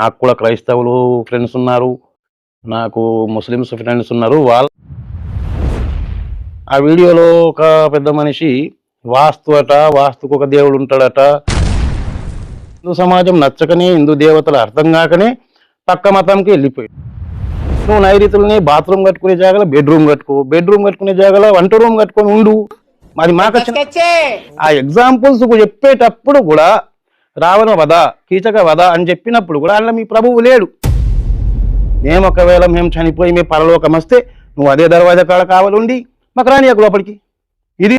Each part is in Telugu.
నాకు కూడా క్రైస్తవులు ఫ్రెండ్స్ ఉన్నారు. నాకు ముస్లిమ్స్ ఫ్రెండ్స్ ఉన్నారు. వాళ్ళ ఆ వీడియోలో ఒక పెద్ద మనిషి వాస్తు అట వాస్తుకు ఒక దేవుడు ఉంటాడట. హిందూ సమాజం నచ్చకనే హిందూ దేవతలు అర్థం కాకనే పక్క మతంకి వెళ్ళిపోయి నువ్వు నైరుతుల్ని బాత్రూమ్ కట్టుకునే జాగాలో బెడ్రూమ్ కట్టుకో. బెడ్రూమ్ కట్టుకునే జాగాలో వంట రూమ్ కట్టుకొని ఉండు. మరి మాకు ఆ ఎగ్జాంపుల్స్ చెప్పేటప్పుడు కూడా రావణ వధ కీచక వధ అని చెప్పినప్పుడు కూడా అందులో మీ ప్రభువు లేడు. మేము ఒకవేళ మేము చనిపోయి మేము పరలోకం వస్తే నువ్వు అదే దర్వాజా కాడ కావాలండి. మాకు రాని లోపలికి. ఇది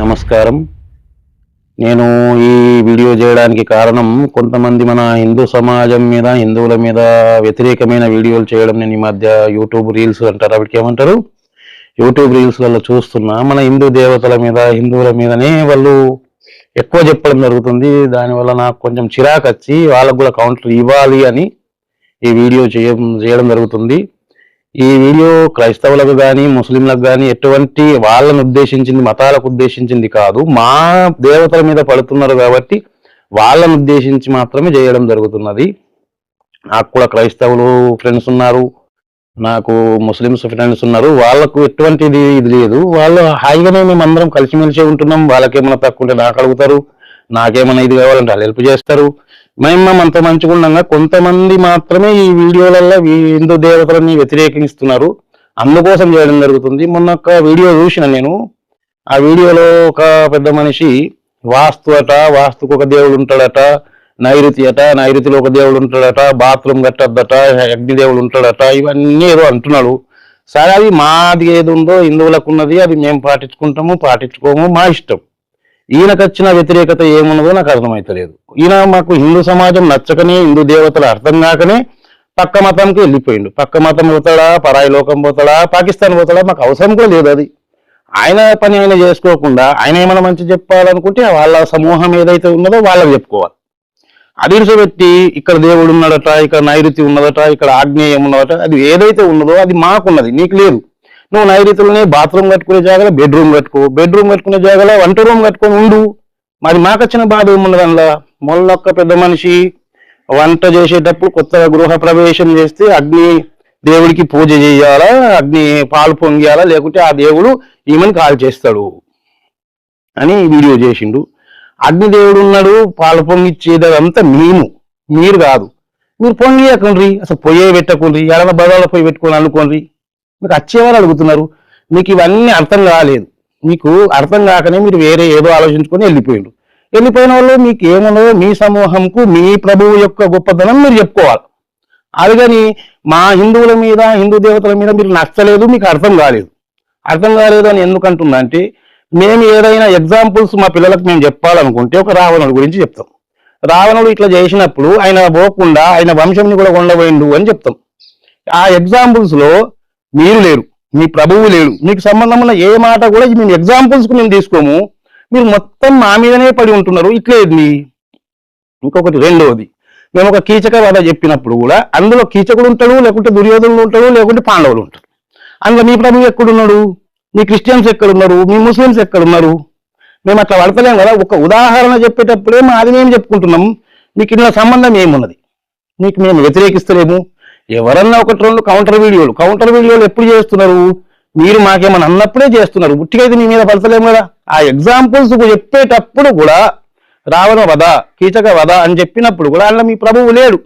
నమస్కారం. నేను ఈ వీడియో చేయడానికి కారణం కొంతమంది మన హిందూ సమాజం మీద హిందువుల మీద వ్యతిరేకమైన వీడియోలు చేయడం నేను ఈ మధ్య యూట్యూబ్ రీల్స్ అంటారు. వాటికి ఏమంటారు? యూట్యూబ్ రీల్స్లలో చూస్తున్నా మన హిందూ దేవతల మీద హిందువుల మీదనే వాళ్ళు ఎక్కువ చెప్పడం జరుగుతుంది. దానివల్ల నాకు కొంచెం చిరాకు వచ్చి వాళ్ళకు కూడా కౌంటర్ ఇవ్వాలి అని ఈ వీడియో చేయడం చేయడం జరుగుతుంది. ఈ వీడియో క్రైస్తవులకు కానీ ముస్లింలకు కానీ ఎటువంటి వాళ్ళని ఉద్దేశించింది మతాలకు ఉద్దేశించింది కాదు. మా దేవతల మీద పడుతున్నారు కాబట్టి వాళ్ళని ఉద్దేశించి మాత్రమే చేయడం జరుగుతున్నది. నాకు కూడా క్రైస్తవులు ఫ్రెండ్స్ ఉన్నారు. నాకు ముస్లిమ్స్ ఫ్రెండ్స్ ఉన్నారు. వాళ్ళకు ఎటువంటిది ఇది లేదు. వాళ్ళు హాయిగానే మేము అందరం కలిసిమెలిసి ఉంటున్నాం. వాళ్ళకేమైనా తక్కువ ఉంటే నాకు అడుగుతారు. నాకేమైనా ఇది కావాలంటే వాళ్ళు హెల్ప్ చేస్తారు. మేము అంత మంచిగా ఉండగా కొంతమంది మాత్రమే ఈ వీడియోలలో హిందూ దేవతలని వ్యతిరేకిస్తున్నారు. అందుకోసం చేయడం జరుగుతుంది. మొన్న ఒక వీడియో చూసిన నేను. ఆ వీడియోలో ఒక పెద్ద మనిషి వాస్తు అట వాస్తుకు ఒక దేవుడు ఉంటాడట. నైరుతి అట నైరుతిలో ఒక దేవుడు ఉంటాడట బాత్రూమ్ కట్టద్దట అగ్నిదేవుడు ఉంటాడట ఇవన్నీ ఏదో అంటున్నాడు. సరే అది మాది ఏది ఉందో హిందువులకు ఉన్నది అది మేము పాటించుకుంటాము పాటించుకోము మా ఇష్టం. ఈయనకు వచ్చిన వ్యతిరేకత ఏమున్నదో నాకు అర్థమైతలేదు. ఈయన మాకు హిందూ సమాజం నచ్చకనే హిందూ దేవతలు అర్థం కాకనే పక్క మతంకి వెళ్ళిపోయిండు. పక్క మతం పోతాడా పరాయి లోకం పోతాడా పాకిస్తాన్ పోతాడా మాకు అవసరం కూడా లేదు అది. ఆయన పని ఆయన చేసుకోకుండా ఆయన ఏమైనా మంచి చెప్పాలనుకుంటే వాళ్ళ సమూహం ఏదైతే ఉన్నదో వాళ్ళకి చెప్పుకోవాలి. అది ఇడిచిపెట్టి ఇక్కడ దేవుడు ఉన్నాడట ఇక్కడ నైరుతి ఉన్నదట ఇక్కడ ఆగ్నేయం ఉన్నదట అది ఏదైతే ఉన్నదో అది మాకున్నది నీకు లేదు. నువ్వు నైరుతిలోనే బాత్రూమ్ కట్టుకునే జాగాలో బెడ్రూమ్ కట్టుకో. బెడ్రూమ్ కట్టుకునే జాగాలో వంట రూమ్ కట్టుకొని ఉండు. మరి మాకొచ్చిన బాధ ఏమున్నది అందులో? మొన్నొక్క పెద్ద మనిషి వంట చేసేటప్పుడు కొత్తగా గృహ ప్రవేశం చేస్తే అగ్ని దేవుడికి పూజ చేయాలా అగ్ని పాలు పొంగియాలా లేకుంటే ఆ దేవుడు ఈమెను కాల్ చేస్తాడు అని వీడియో చేసిండు. అగ్నిదేవుడు ఉన్నాడు పాలు పొంగిచ్చేది అంతా మేము. మీరు కాదు. మీరు పొంగియకుండ్రి అసలు పొయ్యే పెట్టకుండ్రి ఎడమ బదాలు పొయ్యి పెట్టుకోండి అనుకోండి మీకు వచ్చేవారు అడుగుతున్నారు. మీకు ఇవన్నీ అర్థం కాలేదు. మీకు అర్థం కాకనే మీరు వేరే ఏదో ఆలోచించుకొని వెళ్ళిపోయిండ్రు. వెళ్ళిపోయిన వాళ్ళు మీకు ఏమున్నదో మీ సమూహంకు మీ ప్రభువు యొక్క గొప్పతనం మీరు చెప్పుకోవాలి. అదిగని మా హిందువుల మీద హిందూ దేవతల మీద మీరు నచ్చలేదు మీకు అర్థం కాలేదు. అర్థం కాలేదు అని ఎందుకంటుందంటే అంటే మేము ఏదైనా ఎగ్జాంపుల్స్ మా పిల్లలకు మేము చెప్పాలనుకుంటే ఒక రావణుడు గురించి చెప్తాం. రావణుడు ఇట్లా చేసినప్పుడు ఆయన పోకుండా ఆయన వంశంని కూడా ఉండబోయిండు అని చెప్తాం. ఆ ఎగ్జాంపుల్స్లో మీరు లేరు మీ ప్రభువు లేడు మీకు సంబంధం ఉన్న ఏ మాట కూడా మేము ఎగ్జాంపుల్స్కి మేము తీసుకోము. మీరు మొత్తం మా మీదనే పడి ఉంటున్నారు. ఇట్లేదు మీ ఇంకొకటి రెండవది మేము ఒక కీచక వద చెప్పినప్పుడు కూడా అందులో కీచకుడు ఉంటాడు లేకుంటే దుర్యోధనుడు ఉంటాడు లేకుంటే పాండవులు ఉంటారు. అందులో మీ ప్రభువు ఎక్కడున్నాడు? మీ క్రిస్టియన్స్ ఎక్కడున్నారు? మీ ముస్లిమ్స్ ఎక్కడున్నారు? మేము అట్లా పడతలేం కదా? ఒక ఉదాహరణ చెప్పేటప్పుడే మాది మేము చెప్పుకుంటున్నాం? మీకు ఇందులో సంబంధం ఏమున్నది? మీకు మేము వ్యతిరేకిస్తలేము. ఎవరన్నా ఒకటి రెండు కౌంటర్ వీడియోలు కౌంటర్ వీడియోలు ఎప్పుడు చేస్తున్నారు? మీరు మాకేమన్నా అన్నప్పుడే చేస్తున్నారు. ఉట్టిగా మీ మీద పడతలేము కదా? ఆ ఎగ్జాంపుల్స్ చెప్పేటప్పుడు కూడా రావణ వధ కీచక వధ అని చెప్పినప్పుడు కూడా అందులో మీ ప్రభువు లేడు.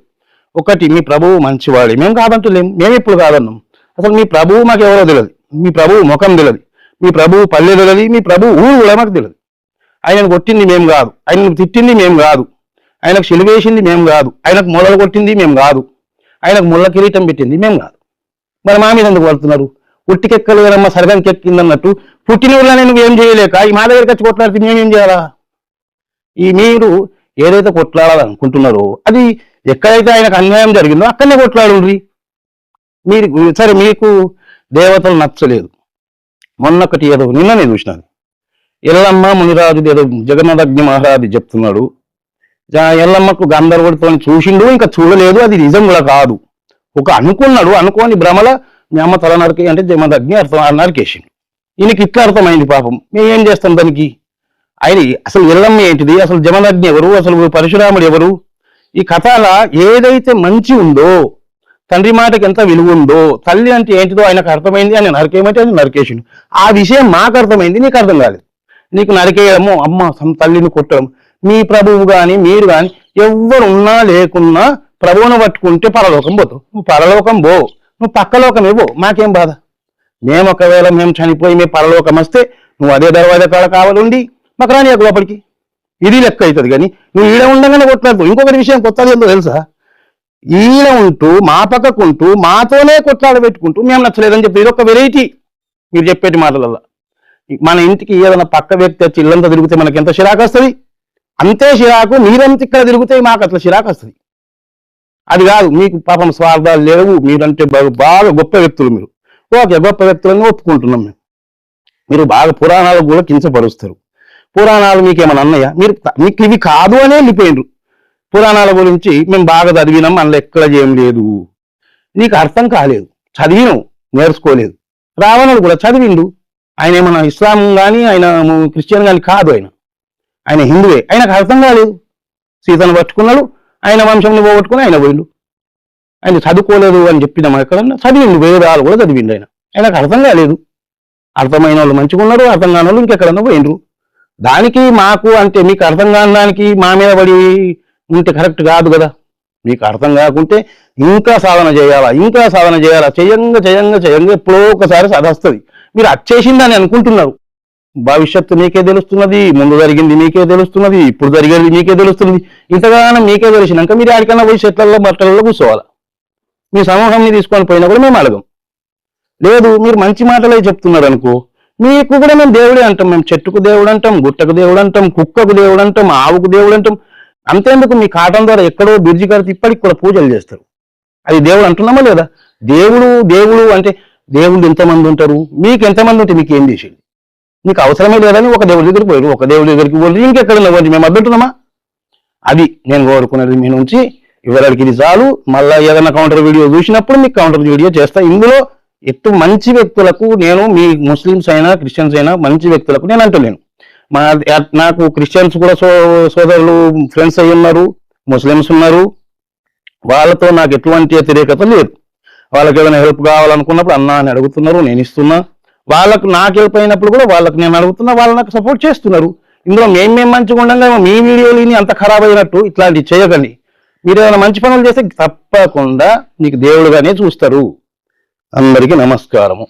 ఒకటి మీ ప్రభువు మంచివాడు. మేము కాదంటలేము మేము ఇప్పుడు కాదన్నాం. అసలు మీ ప్రభువు మాకు ఎవరో తెలియదు. మీ ప్రభువు ముఖం తెలియదు. మీ ప్రభువు పల్లె తెలియదు. మీ ప్రభువు ఊరు కూడా మాకు తెలియదు. ఆయనను కొట్టింది మేము కాదు. ఆయనను తిట్టింది మేము కాదు. ఆయనకు సిలివేసింది మేము కాదు. ఆయనకు మొదలు కొట్టింది మేము కాదు. ఆయనకు ముళ్ళ కిరీటం పెట్టింది మేము కాదు. మరి మా మీద ఎందుకు పడుతున్నారు? ఉట్టికెక్కలు కదమ్మ సరగానికి ఎక్కిందన్నట్టు పుట్టిన ఊళ్ళో నేను ఏం చేయలేక ఈ మా దగ్గరికి వచ్చి కొట్లాడితే మేమేం చేయాలా? ఈ మీరు ఏదైతే కొట్లాడాలనుకుంటున్నారో అది ఎక్కడైతే ఆయనకు అన్యాయం జరిగిందో అక్కడనే కొట్లాడుండ్రి. మీరు సరే మీకు దేవతలు నచ్చలేదు. మొన్నొకటి ఏదో నిన్న నేను చూసినాను. ఎల్లమ్మ మునిరాజు ఏదో జగన్నాథజ్ఞ మహారాజు చెప్తున్నాడు. ఎల్లమ్మకు గంధర్వుడితో చూసిండు ఇంకా చూడలేదు అది నిజం కూడా కాదు. ఒక అనుకున్నాడు అనుకోని భ్రమల మీ అమ్మ తల నరికి అంటే జమదగ్ని అర్థం నరికేసిండు. ఈయనకి ఇట్లా అర్థమైంది పాపం. మేము ఏం చేస్తాం దానికి? ఆయన అసలు ఎల్లమ్మ ఏంటిది? అసలు జమదగ్ని ఎవరు? అసలు పరశురాముడు ఎవరు? ఈ కథల ఏదైతే మంచి ఉందో తండ్రి మాటకి ఎంత విలువ ఉందో తల్లి అంటే ఏంటిదో ఆయనకు అర్థమైంది అని నరకేయమంటే అది నరికేసిండు. ఆ విషయం మాకు అర్థమైంది నీకు అర్థం కాలేదు. నీకు నరికేయడము అమ్మ సమ్ తల్లిని కొట్టడం మీ ప్రభువు కానీ మీరు కానీ ఎవ్వరు ఉన్నా లేకున్నా ప్రభువును పట్టుకుంటే పరలోకం పోతావు. నువ్వు పరలోకం పో నువ్వు పక్కలోకం ఇవ్వు మాకేం బాధ? మేము ఒకవేళ మేము చనిపోయి మేము పరలోకం వస్తే నువ్వు అదే దర్వాజా కాడ కావాలండి మాకు రాని లోపలికి. ఇది లెక్క అవుతుంది కానీ నువ్వు ఈడ ఉండగానే కొట్లాడుతావు ఇంకొకటి విషయం కొత్తది ఏందో తెలుసా? ఈయన ఉంటూ మా పక్కకు ఉంటూ మాతోనే కొట్లాడ పెట్టుకుంటూ మేము నచ్చలేదని చెప్పి ఇది ఒక వెరైటీ. మీరు చెప్పేటి మాటలల్లో. మన ఇంటికి ఏదైనా పక్క వ్యక్తి వచ్చి ఇల్లంతా తిరిగితే మనకి ఎంత చిరాకు వస్తుంది? అంతే చిరాకు మీరంత ఇక్కడ తిరిగితే మాకు అట్లా చిరాకు వస్తుంది. అది కాదు మీకు పాపం స్వార్థాలు లేవు మీరంటే బాగా గొప్ప వ్యక్తులు మీరు. ఓకే గొప్ప వ్యక్తులని ఒప్పుకుంటున్నాం మేము. మీరు బాగా పురాణాలు కూడా కించపరుస్తారు. పురాణాలు మీకు అన్నయ్య? మీరు మీకు ఇవి కాదు అనే వెళ్ళిపోయిండ్రు పురాణాల గురించి మేము బాగా చదివినాం అందులో ఎక్కడ చేయం లేదు. నీకు అర్థం కాలేదు. చదివినావు నేర్చుకోలేదు. రావణుడు కూడా చదివిండు. ఆయన ఏమన్నా ఇస్లాం కానీ ఆయన క్రిస్టియన్ కానీ కాదు ఆయన. ఆయన హిందువే. ఆయనకు అర్థం కాలేదు. సీతను పట్టుకున్నాడు ఆయన వంశంని పోగొట్టుకుని ఆయన పోయిండు. ఆయన చదువుకోలేదు అని చెప్పినాం ఎక్కడన్నా చదివిండు వేదాలు కూడా చదివిండు ఆయన. ఆయనకు అర్థం కాలేదు. అర్థమైన వాళ్ళు మంచిగా ఉన్నారు అర్థం కాని వాళ్ళు ఇంకెక్కడన్నా పోయిండ్రు. దానికి మాకు అంటే మీకు అర్థం కాని దానికి మా మీద పడి ఉంటే కరెక్ట్ కాదు కదా. మీకు అర్థం కాకుంటే ఇంకా సాధన చేయాలా ఇంకా సాధన చేయాలా చేయంగా చేయంగా చేయంగా ఎప్పుడో ఒకసారి సాధస్తుంది మీరు అచ్చేసిందని అనుకుంటున్నారు. భవిష్యత్తు మీకే తెలుస్తున్నది ముందు జరిగింది మీకే తెలుస్తున్నది ఇప్పుడు జరిగేది మీకే తెలుస్తున్నది. ఇంతగానో మీకే తెలిసినాక మీరు ఎక్కడికైనా పోయి చెట్లలో బట్టలలో కూర్చోవాలి? మీ సమూహాన్ని తీసుకొని పోయినా కూడా మేము అడగం. లేదు మీరు మంచి మాటలే చెప్తున్నారు అనుకో మీకు కూడా మేము దేవుడే అంటాం. మేము చెట్టుకు దేవుడు అంటాం గుట్టకు దేవుడు అంటాం కుక్కకు దేవుడు అంటాం ఆవుకు దేవుడు అంటాం. అంతేందుకు మీ కాటం ద్వారా ఎక్కడో బిర్జి కడితే ఇప్పటికి కూడా పూజలు చేస్తారు. అది దేవుడు అంటున్నామా లేదా? దేవుడు దేవుడు అంటే దేవుళ్ళు ఎంతమంది ఉంటారు? మీకు ఎంతమంది ఉంటే మీకు ఏం చేసేది? మీకు అవసరమే లేదని ఒక దేవుడి దగ్గరికి పోయారు. ఒక దేవుడి దగ్గరికి పోయి ఇంకెక్కడ పోయి మేము అద్దుంటున్నామా అది నేను కోరుకున్నది మీ నుంచి వివరాలకి ఇది చాలు. మళ్ళీ ఏదైనా కౌంటర్ వీడియో చూసినప్పుడు మీకు కౌంటర్ వీడియో చేస్తా. ఇందులో ఎత్తు మంచి వ్యక్తులకు నేను మీ ముస్లిమ్స్ అయినా క్రిస్టియన్స్ అయినా మంచి వ్యక్తులకు నేను అంటలేను. మా నాకు క్రిస్టియన్స్ కూడా సో సోదరులు ఫ్రెండ్స్ అయి ఉన్నారు ముస్లిమ్స్ ఉన్నారు. వాళ్ళతో నాకు ఎటువంటి వ్యతిరేకత లేదు. వాళ్ళకి ఏదైనా హెల్ప్ కావాలనుకున్నప్పుడు అన్నా అని అడుగుతున్నారు నేను ఇస్తున్నా. వాళ్ళకు నాకు హెల్ప్ అయినప్పుడు కూడా వాళ్ళకి నేను అడుగుతున్నా వాళ్ళు నాకు సపోర్ట్ చేస్తున్నారు. ఇందులో మేము మేము మంచిగా ఉండగా మీ వీడియోలు అంత ఖరాబ్ అయినట్టు ఇట్లాంటివి చేయకండి. మీరు ఏదైనా మంచి పనులు చేస్తే తప్పకుండా నీకు దేవుడుగానే చూస్తారు. అందరికీ నమస్కారము.